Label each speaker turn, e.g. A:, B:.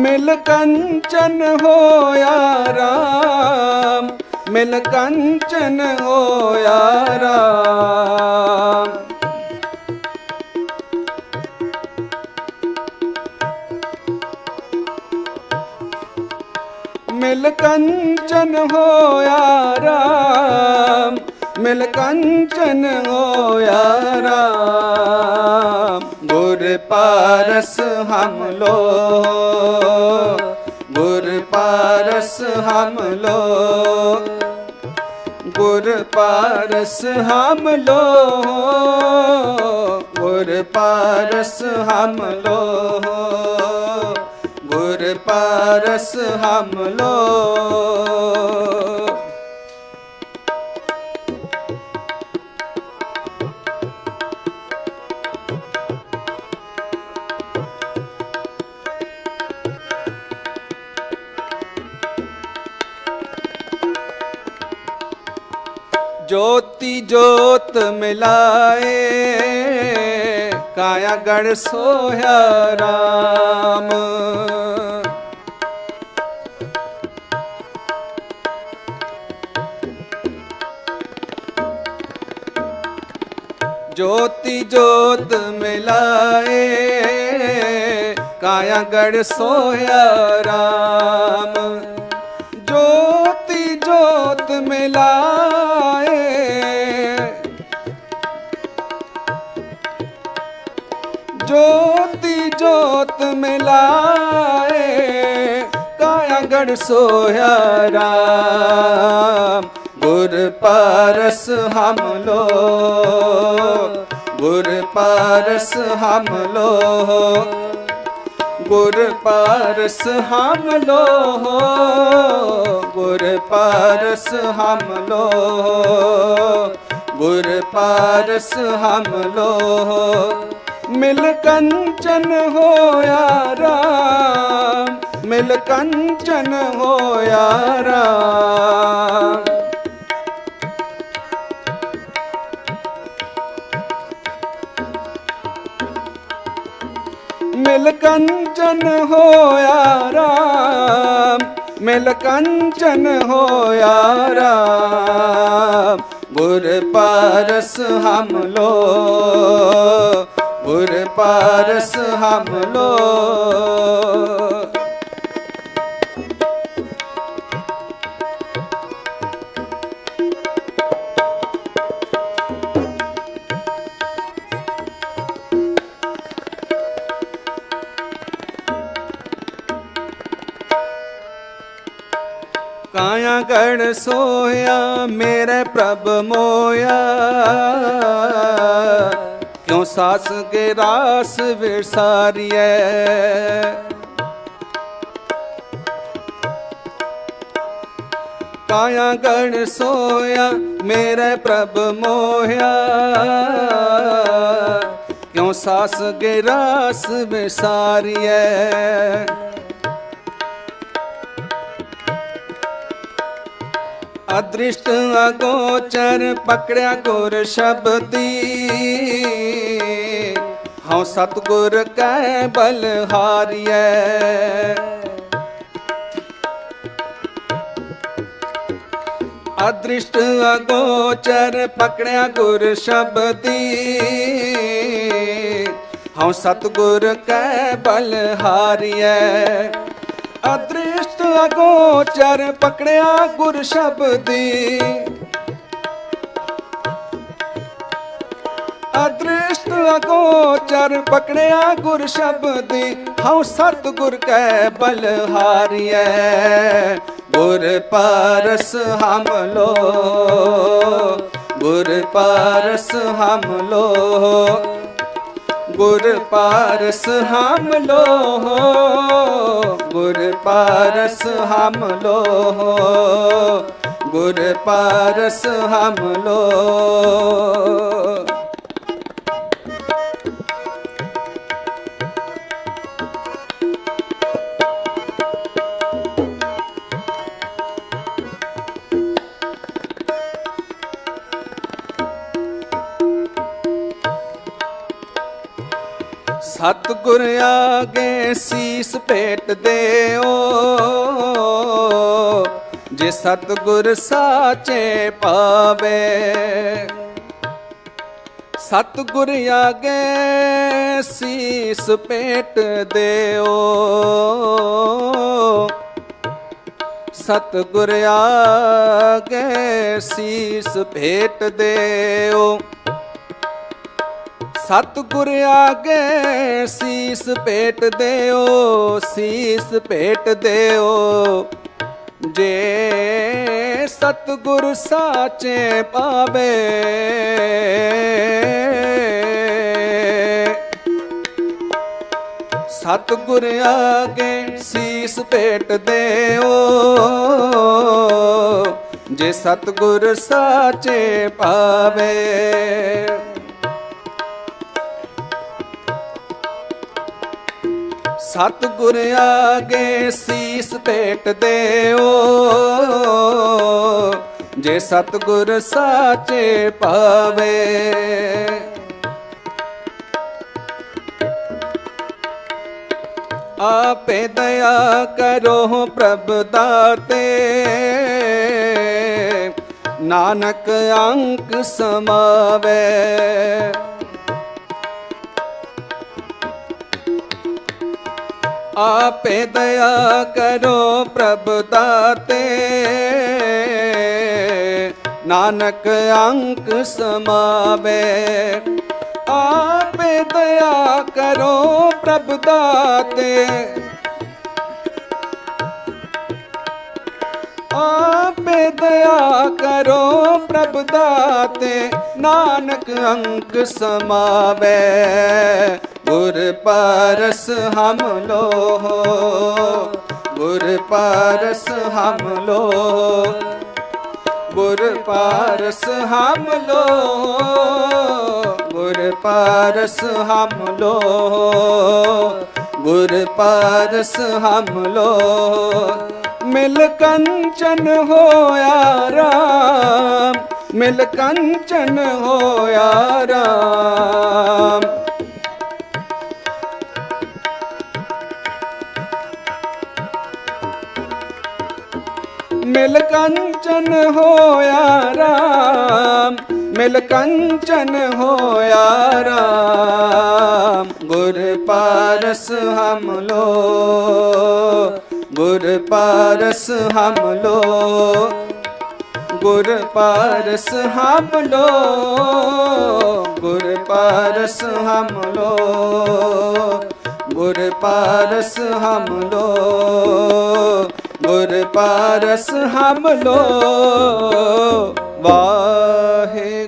A: ਮਿਲ ਕੰਚਨ ਹੋਇਆ ਰਾਮ, ਮਿਲ ਕੰਚਨ ਹੋਇਆ ਰਾਮ। ਮਿਲ ਕੰਚਨ ਹੋਇਆ ਰਾਮ, ਮਿਲ ਕੰਚਨ ਹੋਇਆ ਰਾਮ। ਗੁਰ ਪਾਰਸ ਹਮ ਲੋ ਗੁਰ ਪਾਰਸ ਹਮ ਲੋ ਗੁਰ ਪਾਰਸ ਹਮ ਲੋ ਗੁਰ ਪਾਰਸ ਹਮ ਲੋ ਗੁਰ ਪਾਰਸ ਹਮ ਲੋ ਜੋਤੀ ਜੋਤ ਮਿਲਾਏ ਕਾਇਆ ਗਣ ਸੋਇਆ RAM ਜੋਤੀ ਜੋਤ ਮਿਲਾਏ ਕਾਇਆ ਗੜ ਸੋਇਆ RAM ਜੋਤੀ ਜੋਤ ਮਿਲਾਏ ਮਿਲਾਏ ਕਾਇਆ ਗੜ ਸੋਇਆ ਰਾਮ। ਗੁਰ ਪਾਰਸ ਹਮ ਲੋ, ਗੁਰ ਪਾਰਸ ਹਮ ਲੋ, ਗੁਰ ਪਾਰਸ ਹਮ ਲੋ, ਗੁਰ ਪਾਰਸ ਹਮ ਲੋ, ਗੁਰ ਪਾਰਸ ਹਮ ਲੋ। ਮਿਲ ਕੰਚਨ ਹੋਇਆ ਰਾਮ, ਮਿਲ ਕੰਚਨ ਹੋਇਆ ਰਾਮ। ਮਿਲ ਕੰਚਨ ਹੋਇਆ ਰਾਮ, ਮਿਲ ਕੰਚਨ ਹੋਇਆ ਰਾਮ। ਗੁਰ ਪਾਰਸ ਹਮ ਲੋ ਗੁਰ ਪਾਰਸ ਹਮ ਲੋ। ਕਾਇਆ ਗੜ ਸੋਇਆ ਮੇਰੇ ਪ੍ਰਭ ਮੋਇਆ। ਕਿਉ ਸਾਸ ਕੇ ਰਾਸ ਵਿਸਾਰੀਐ ਕਾਇਆ ਗਣ ਸੋਇਆ, ਮੇਰੇ ਪ੍ਰਭ ਮੋਇਆ ਕਿਉ ਸਾਸ ਕੇ ਰਾਸ ਵਿਸਾਰੀਐ ਅਦ੍ਰਿਸ਼ਟ ਅਗੋਚਰ, ਪਕੜਿਆ ਗੁਰ ਸ਼ਬਦੀ। ਹਉ ਸਤਗੁਰ ਕੈ ਬਲਹਾਰੀਐ ਅਦ੍ਰਿਸ਼ਟ ਅਗੋਚਰ, ਪਕੜਿਆ ਗੁਰ ਸ਼ਬਦੀ। ਹਉ ਸਤਗੁਰ ਕੈ ਬਲਹਾਰੀਐ ਅਦ੍ਰਿਸ਼ਟ ਅਗੋਚਰ ਪਕੜਿਆ ਗੁਰ ਸ਼ਬਦੀ ਅਦ੍ਰਿਸ਼ਟ ਅਗੋਚਰ ਪਕੜਿਆ ਗੁਰ ਸ਼ਬਦੀ ਹਉ ਸਤਿਗੁਰ ਕੈ ਬਲਹਾਰੀਐ ਗੁਰ ਪਾਰਸ ਹਮ ਲੋ, ਗੁਰ ਪਾਰਸ ਹਮ ਲੋ। ਗੁਰ ਪਾਰਸ ਹਮ ਲੋ ਗੁਰ ਪਾਰਸ ਹਮ ਲੋ ਗੁਰ ਪਾਰਸ ਹਮ ਲੋ ਸਤਿਗੁਰ ਆਗੇ ਸੀਸ ਭੇਟ ਦਿਓ। ਜੇ ਸਤਿਗੁਰ ਸਾਚੇ ਪਾਵੇ, ਸਤਿਗੁਰ ਆਗੇ ਸੀਸ ਭੇਟ ਦਿਓ। ਸਤਿਗੁਰ ਆਗੇ ਸੀਸ ਭੇਟ ਦਿਓ। ਸਤਿਗੁਰ ਆਗੇ, ਸੀਸ ਭੇਟ ਦਿਓ, ਸੀਸ ਭੇਟ ਦਿਓ। ਜੇ ਸਤਿਗੁਰ ਸਾਚੇ ਪਾਵੇ, ਸਤਿਗੁਰ ਆਗੇ, ਸੀਸ ਭੇਟ ਦਿਓ। ਜੇ ਸਤਿਗੁਰ ਸਾਚੇ ਪਾਵੇ ਸਤਿਗੁਰ ਆਗੇ ਸੀਸ ਭੇਟ ਦਿਓ। ਜੇ ਸਤਿਗੁਰ ਸਾਚੇ ਪਾਵੇ ਆਪੇ ਦਇਆ ਕਰੋ ਪ੍ਰਭ ਦਾਤੇ। ਨਾਨਕ ਅੰਕ ਸਮਾਵੇ। ਆਪੇ ਦਇਆ ਕਰੋ ਪ੍ਰਭ ਦਾਤੇ। ਨਾਨਕ ਅੰਕ ਸਮਾਵੇ। ਆਪੇ ਦਇਆ ਕਰੋ ਪ੍ਰਭ ਦਾਤੇ। ਆਪੇ ਦਇਆ ਕਰੋ ਪ੍ਰਭ ਦਾਤੇ। ਨਾਨਕ ਅੰਕ ਸਮਾਵੇ। ਗੁਰ ਪਰਸ ਹਮ ਲੋਹ, ਗੁਰ ਪਰਸ ਹਮ ਲੋਹ, ਗੁਰ ਪਾਰਸ ਹਮ ਲੋ ਗੁਰ ਪਾਰਸ ਹਮ ਲੋ ਗੁਰ ਪਾਰਸ ਹਮ ਲੋ ਮਿਲ ਕੰਚਨ ਹੋਇਆ ਰਾਮ, ਮਿਲ ਕੰਚਨ ਹੋਇਆ ਰਾਮ। ਮਿਲ ਕੰਚਨ ਹੋਇਆ ਰਾਮ, ਮਿਲ ਕੰਚਨ ਹੋਇਆ ਰਾਮ। ਗੁਰ ਪਾਰਸ ਹਮ ਲੋ, ਗੁਰ ਪਾਰਸ ਹਮ ਲੋ, ਗੁਰ ਪਾਰਸ ਹਮ ਲੋ, ਗੁਰ ਪਾਰਸ ਹਮ ਲੋ, ਗੁਰ ਪਾਰਸ ਹਮ ਲੋ। ਗੁਰ ਪਾਰਸ ਹਮ ਲੋ ਵਾਹਿ